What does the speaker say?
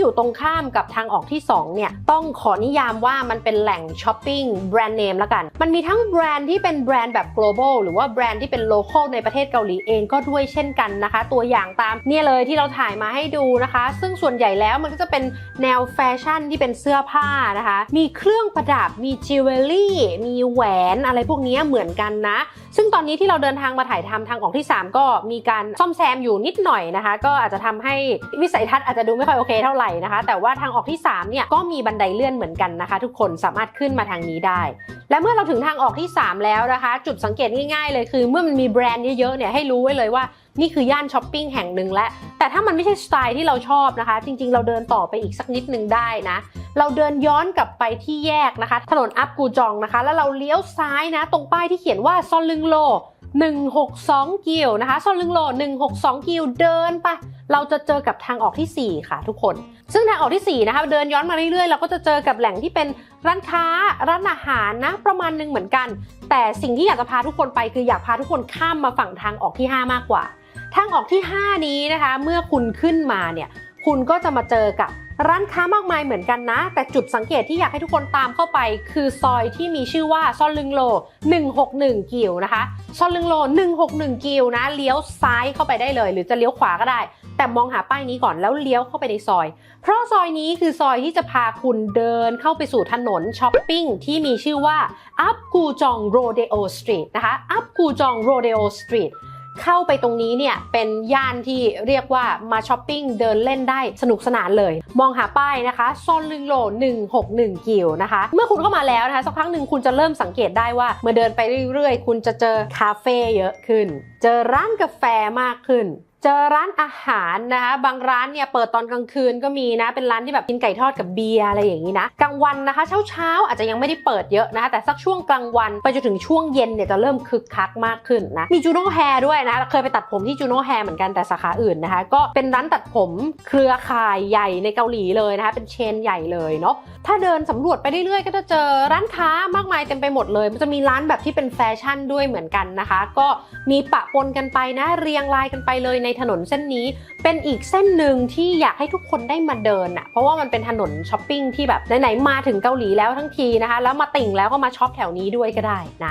อยู่ตรงข้ามกับทางออกที่ 2 เนี่ย ต้องขอนิยามว่ามันเป็นแหล่งช้อปปิ้งแบรนด์เนมละกัน มันมีทั้งแบรนด์ที่เป็นแบรนด์แบบ global หรือว่าแบรนด์ที่เป็น local ในประเทศเกาหลีเองก็ด้วยเช่นกันนะคะ ตัวอย่างตามเนี่ยเลยที่เราถ่ายมาให้ดูนะคะ ซึ่งส่วนใหญ่แล้วมันก็จะเป็นแนวแฟชั่นที่เป็นเสื้อผ้านะคะ มีเครื่องประดับ มีจิวเวลรี่ มีแหวนอะไรพวกนี้เหมือนกันนะ ซึ่งตอนนี้ที่เราเดินทางมาถ่ายทำทางออกที่ 3 ก็มีการซ่อมแซมอยู่นิดหน่อยนะคะ ก็อาจจะทำให้วิสัยทัศน์อาจจะดูไม่ค่อยโอเคเท่าไหร่นะคะ แต่ว่าทางออกที่3เนี่ยก็มีบันไดเลื่อนเหมือนกันนะคะ ทุกคนสามารถขึ้นมาทางนี้ได้ และเมื่อเราถึงทางออกที่ 3 แล้วนะคะ จุดสังเกตง่ายๆเลยคือ เมื่อมันมีแบรนด์เยอะๆเนี่ยให้รู้ไว้เลยว่านี่คือย่านช้อปปิ้งแห่งหนึ่งและ แต่ถ้ามันไม่ใช่สไตล์ที่เราชอบนะคะ จริงๆ เราเดินต่อไปอีกสักนิดนึงได้นะ เราเดินย้อนกลับไปที่แยกนะคะ ถนนอัพกูจองนะคะ แล้วเราเลี้ยวซ้ายนะ ตรงป้ายที่เขียนว่าซอนลึงโล 162 กิวนะคะ ซอนลึงโล 162 กิวเดินไป เราจะเจอกับทางออกทีสี่4 ค่ะทุกคน ซึ่งทางออกทีสี่ 4 นะคะ เดินย้อนมาเรื่อยๆ เราก็จะเจอกับแหล่งที่เป็นร้านค้า ร้านอาหารนะ ประมาณหนึงเหมือนกัน แต่สิ่งที่อยากจะพาทุกคนไปคืออยากพาทุกคนข้ามมาฝั่งทางออกที่ 5 มากกว่า ทางออกที่ 5 นี้นะคะ เมื่อคุณขึ้นมาเนี่ย คุณก็จะมาเจอกับ ร้านค้ามากมายเหมือนกันนะ แต่จุดสังเกตที่อยากให้ทุกคนตามเข้าไป คือซอยที่มีชื่อว่าซอนลึงโล 161 กิวนะคะซอนลึงโล 161 กิวนะเลี้ยวซ้ายเข้าไปได้เลย หรือจะเลี้ยวขวาก็ได้ แต่มองหาป้ายนี้ก่อนแล้วเลี้ยวเข้าไปในซอย เพราะซอยนี้คือซอยที่จะพาคุณเดินเข้าไปสู่ถนนช้อปปิ้งที่มีชื่อว่าอัพกูจองโรเดโอสตรีทนะคะอัพกูจองโรเดโอสตรีท เข้าไปตรงนี้เนี่ยเป็นย่านที่เรียกว่ามาช้อปปิ้งเดินเล่นได้สนุกสนานเลย มองหาป้ายนะคะซอนลึงโล 161 กิวนะคะ เมื่อคุณเข้ามาแล้วนะคะสักพักหนึ่งคุณจะเริ่มสังเกตได้ว่าเมื่อเดินไปเรื่อยๆ คุณจะเจอคาเฟ่เยอะขึ้น เจอร้านกาแฟมากขึ้น เจอร้านอาหารนะคะบางร้านเนี่ยเปิดตอนกลางคืนก็มีนะเป็นร้านที่แบบกินไก่ทอดกับเบียร์อะไรอย่างนี้นะกลางวันนะคะเช้าเช้าอาจจะยังไม่ได้เปิดเยอะนะคะแต่สักช่วงกลางวันไปจนถึงช่วงเย็นเนี่ยจะเริ่มคึกคักมากขึ้นนะมีจูโน่แฮร์ด้วยนะเคยไปตัดผมที่จูโน่แฮร์เหมือนกันแต่สาขาอื่นนะคะ ก็เป็นร้านตัดผมเครือข่ายใหญ่ในเกาหลีเลยนะคะเป็นเชนใหญ่เลยเนาะถ้าเดินสำรวจไปเรื่อยๆก็จะเจอร้านค้ามากมายเต็มไปหมดเลย มันจะมีร้านแบบที่เป็นแฟชั่นด้วยเหมือนกันนะคะ ก็มีปะปนกันไปนะเรียงรายกันไปเลยในถนนเส้นนี้เป็นอีกเส้นหนึ่งที่อยากให้ทุกคนได้มาเดินอะเพราะว่ามันเป็นถนนช้อปปิ้งที่แบบไหนๆมาถึงเกาหลีแล้วทั้งทีนะคะ แล้วมาติ่งแล้วก็มาช็อปแถวนี้ด้วยก็ได้นะ